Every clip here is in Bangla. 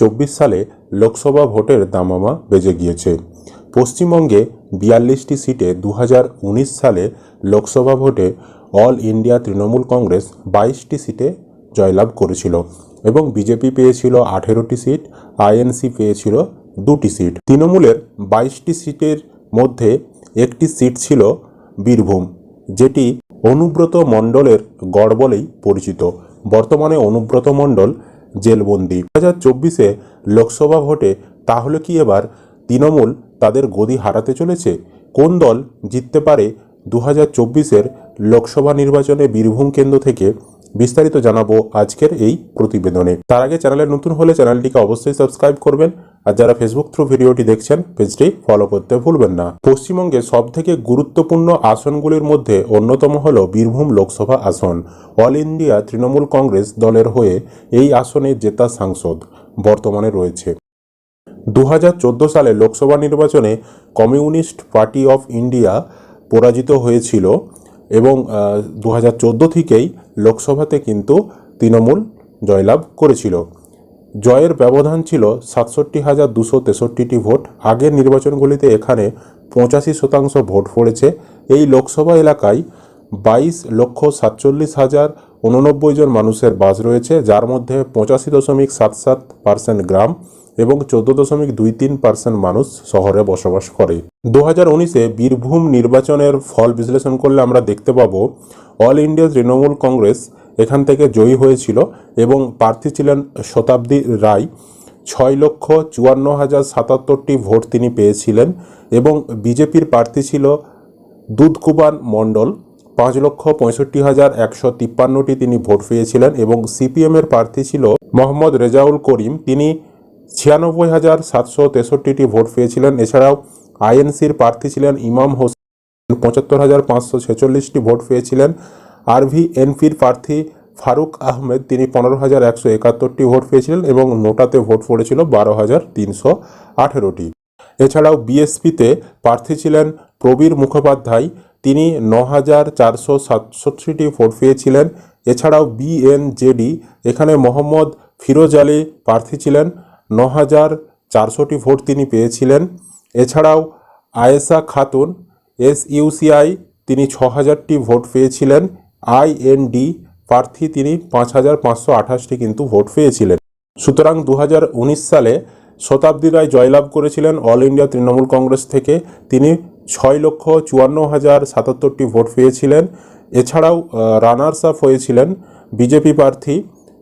চব্বিশ সালে লোকসভা ভোটের দামামা বেজে গিয়েছে। পশ্চিমবঙ্গে বিয়াল্লিশটি সিটে দু হাজার উনিশ সালে লোকসভা ভোটে অল ইন্ডিয়া তৃণমূল কংগ্রেস বাইশটি সিটে জয়লাভ করেছিল এবং বিজেপি পেয়েছিল আঠেরোটি সিট, আইএনসি পেয়েছিল দুটি সিট। তৃণমূলের বাইশটি সিটের মধ্যে একটি সিট ছিল বীরভূম, যেটি অনুব্রত মণ্ডলের গড় বলেই পরিচিত। বর্তমানে অনুব্রত মণ্ডল জেলবন্দি। দু হাজার চব্বিশে লোকসভা ভোটে তাহলে কি এবার তৃণমূল তাদের গদি হারাতে চলেছে? কোন দল জিততে পারে দু হাজার চব্বিশের লোকসভা নির্বাচনে বীরভূম কেন্দ্র থেকে? বিস্তারিত জানাব আজকের এই প্রতিবেদনে। তার আগে চ্যানেলে নতুন হলে চ্যানেলটিকে অবশ্যই সাবস্ক্রাইব করবেন আর যারা ফেসবুক থ্রু ভিডিওটি দেখছেন পেজটি ফলো করতে ভুলবেন না। পশ্চিমবঙ্গে সব থেকে গুরুত্বপূর্ণ আসনগুলির মধ্যে অন্যতম হল বীরভূম লোকসভা আসন। অল ইন্ডিয়া তৃণমূল কংগ্রেস দলের হয়ে এই আসনে জেতা সাংসদ বর্তমানে রয়েছে। দু হাজার চোদ্দ সালে লোকসভা নির্বাচনে কমিউনিস্ট পার্টি অফ ইন্ডিয়া পরাজিত হয়েছিল এবং দু হাজার চোদ্দ থেকেই লোকসভাতে কিন্তু তৃণমূল জয়লাভ করেছিল। জয়ের ব্যবধান ছিল সাতষট্টি হাজার দুশো তেষট্টিটি ভোট। আগের নির্বাচনগুলিতে এখানে পঁচাশি শতাংশ ভোট পড়েছে। এই লোকসভা এলাকায় বাইশ লক্ষ সাতচল্লিশ হাজার উননব্বই জন মানুষের বাস রয়েছে, যার মধ্যে পঁচাশি দশমিক সাত সাত পার্সেন্ট গ্রাম এবং চোদ্দ দশমিক দুই তিন পার্সেন্ট মানুষ শহরে বসবাস করে। দু হাজার উনিশে বীরভূম নির্বাচনের ফল বিশ্লেষণ করলে আমরা দেখতে পাবো, অল ইন্ডিয়া তৃণমূল কংগ্রেস এখান থেকে জয়ী হয়েছিল এবং প্রার্থী ছিলেন শতাব্দী রায়। ছয় লক্ষ চুয়ান্ন হাজার সাতাত্তরটি ভোট তিনি পেয়েছিলেন এবং বিজেপির প্রার্থী ছিল দুধকুবান মণ্ডল। পাঁচ লক্ষ পঁয়ষট্টি হাজার একশো তিপ্পান্নটি তিনি ভোট পেয়েছিলেন এবং সিপিএমের প্রার্থী ছিল মোহাম্মদ রেজাউল করিম। তিনি ছিয়ানব্বই হাজার সাতশো তেষট্টিটি ভোট পেয়েছিলেন। এছাড়াও আইএনসির প্রার্থী ছিলেন ইমাম হোসেন। পঁচাত্তর হাজার পাঁচশো ছেচল্লিশটি ভোট পেয়েছিলেন। আরভি এনপির প্রার্থী ফারুক আহমেদ, তিনি পনেরো হাজার একশো একাত্তরটি ভোট পেয়েছিলেন এবং নোটাতে ভোট পড়েছিল বারো হাজার তিনশো আঠেরোটি। এছাড়াও বিএসপিতে প্রার্থী ছিলেন প্রবীর মুখোপাধ্যায়, তিনি ন হাজার চারশো সাতষট্টিটি ভোট পেয়েছিলেন। এছাড়াও বিএনজেডি, এখানে মোহাম্মদ ফিরোজ আলী প্রার্থী ছিলেন ন হাজার চারশোটি ভোট তিনি পেয়েছিলেন। এছাড়াও আয়েশা খাতুন এস ইউসিআই তিনি ছ হাজারটি ভোট পেয়েছিলেন। আইএনডি প্রার্থী তিনি পাঁচ হাজার পাঁচশো আঠাশটি কিন্তু ভোট পেয়েছিলেন। সুতরাং দু হাজার উনিশ সালে শতাব্দী রায় জয়লাভ করেছিলেন অল ইন্ডিয়া তৃণমূল কংগ্রেস থেকে। তিনি ছয় লক্ষ চুয়ান্ন হাজার সাতাত্তরটি ভোট পেয়েছিলেন। এছাড়াও রানার্স আপ হয়েছিলেন বিজেপি প্রার্থী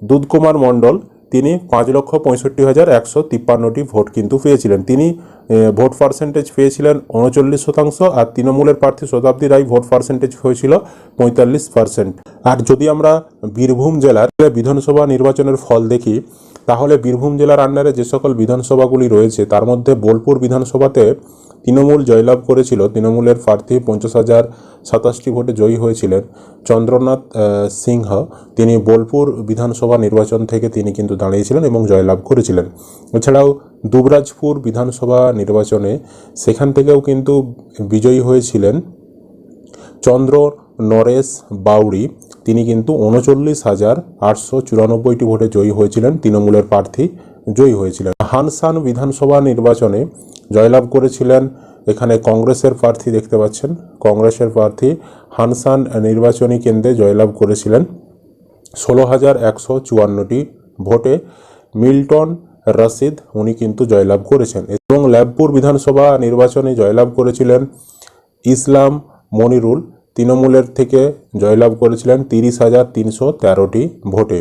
দুধকুমার মণ্ডল। তিনি পাঁচ লক্ষ পঁয়ষট্টি হাজার একশো তিপ্পান্নটি ভোট কিন্তু পেয়েছিলেন। তিনি ভোট পার্সেন্টেজ পেয়েছিলেন উনচল্লিশ শতাংশ আর তৃণমূলের প্রার্থী শতাব্দী রায় ভোট পার্সেন্টেজ হয়েছিল পঁয়তাল্লিশ পার্সেন্ট আর যদি আমরা বীরভূম জেলার বিধানসভা নির্বাচনের ফল দেখি, তাহলে বীরভূম জেলার আন্ডারে যে সকল বিধানসভাগুলি রয়েছে, তার মধ্যে বোলপুর বিধানসভাতে তৃণমূল জয়লাভ করেছিল, তৃণমূলের প্রার্থী পঞ্চাশ হাজার সাতাশটি ভোটে জয়ী হয়েছিলেন চন্দ্রনাথ সিংহ। তিনি বোলপুর বিধানসভা নির্বাচন থেকে তিনি কিন্তু দাঁড়িয়েছিলেন এবং জয়লাভ করেছিলেন। এছাড়াও দুবরাজপুর বিধানসভা নির্বাচনে সেখান থেকেও কিন্তু বিজয়ী হয়েছিলেন চন্দ্র নরেশ বাউরি তিনি কিন্তু উনচল্লিশ হাজার আটশো চুরানব্বইটি ভোটে জয়ী হয়েছিলেন, তৃণমূলের প্রার্থী জয়ী হয়েছিলেন। হানসান বিধানসভা নির্বাচনে জয়লাভ করেছিলেন। এখানে কংগ্রেসের প্রার্থী দেখতে পাচ্ছেন। কংগ্রেসের প্রার্থী হানসান নির্বাচনী কেন্দ্রে জয়লাভ করেছিলেন। ষোলো হাজার একশো চুয়ান্নটি ভোটে মিল্টন রশিদ, উনি কিন্তু জয়লাভ করেছেন। এবং ল্যাবপুর বিধানসভা নির্বাচনে জয়লাভ করেছিলেন ইসলাম মনিরুল। তৃণমূলের থেকে জয়লাভ করেছিলেন তিরিশ হাজার তিনশো তেরোটি ভোটে।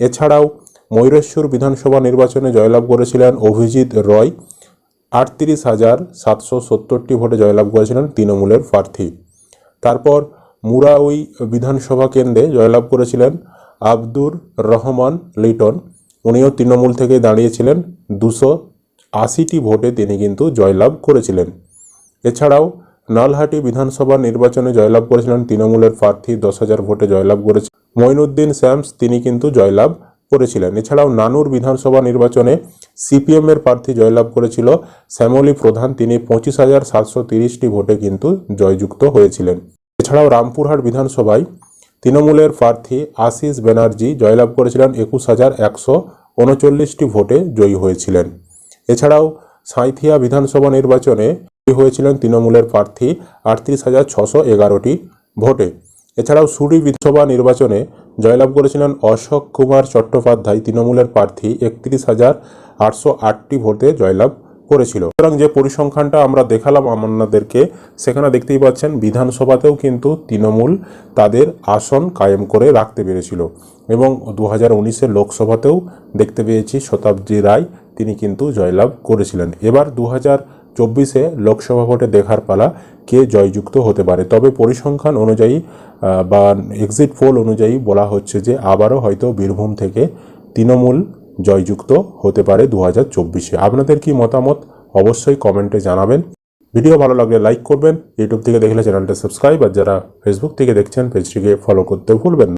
এছাড়াও ময়ূরেশ্বর বিধানসভা নির্বাচনে জয়লাভ করেছিলেন অভিজিৎ রয়। আটত্রিশ হাজার সাতশো সত্তরটি ভোটে জয়লাভ করেছিলেন তৃণমূলের প্রার্থী। তারপর মুরাউই বিধানসভা কেন্দ্রে জয়লাভ করেছিলেন আব্দুর রহমান লিটন। উনিও তৃণমূল থেকে দাঁড়িয়েছিলেন। দুশো আশিটি ভোটে তিনি কিন্তু জয়লাভ করেছিলেন। এছাড়াও নালহাটি বিধানসভা নির্বাচনে জয়লাভ করেছিলেন তৃণমূলের প্রার্থী, দশ হাজার ভোটে জয়লাভ করেছে। মঈনুদ্দিন শ্যামস তিনি কিন্তু জয়লাভ করেছিলেন। এছাড়াও নানুর বিধানসভা নির্বাচনে সিপিএম এর প্রার্থী জয়লাভ করেছিল। শ্যামলী প্রধান তিনি পঁচিশ হাজার সাতশো তিরিশটি ভোটে কিন্তু জয়যুক্ত হয়েছিলেন। এছাড়াও রামপুরহাট বিধানসভায় তৃণমূলের প্রার্থী আশিস ব্যানার্জি জয়লাভ করেছিলেন একুশ হাজার একশো উনচল্লিশটি ভোটে জয়ী হয়েছিলেন। এছাড়াও সাঁইথিয়া বিধানসভা নির্বাচনে জয়ী হয়েছিলেন তৃণমূলের প্রার্থী আটত্রিশ হাজার ছশো এগারোটি ভোটে। এছাড়াও সুরি বিধানসভা নির্বাচনে জয়লাভ করেছিলেন অশোক কুমার চট্টোপাধ্যায়। তৃণমূলের প্রার্থী একত্রিশ হাজার আটশো আটটি ভোটে জয়লাভ করেছিল। সুতরাং যে পরিসংখ্যানটা আমরা দেখালাম আপনাদেরকে, সেখানে দেখতেই পাচ্ছেন বিধানসভাতেও কিন্তু তৃণমূল তাদের আসন কায়েম করে রাখতে পেরেছিল এবং দু হাজার উনিশের লোকসভাতেও দেখতে পেয়েছি শতাব্দী রায় তিনি কিন্তু জয়লাভ করেছিলেন। এবার দু হাজার চব্বিশে লোকসভা ভোটে দেখার পালা কে জয়যুক্ত হতে পারে। তবে পরিসংখ্যান অনুযায়ী বা এক্সিট পোল অনুযায়ী বলা হচ্ছে যে আবারও হয়তো বীরভূম থেকে তৃণমূল জয়যুক্ত হতে পারে দু হাজার চব্বিশে। আপনাদের কি মতামত অবশ্যই কমেন্টে জানাবেন। ভিডিও ভালো লাগলে লাইক করবেন। ইউটিউব থেকে দেখলে চ্যানেলটা সাবস্ক্রাইব, আর যারা ফেসবুক থেকে দেখছেন, পেজটিকে ফলো করতে ভুলবেন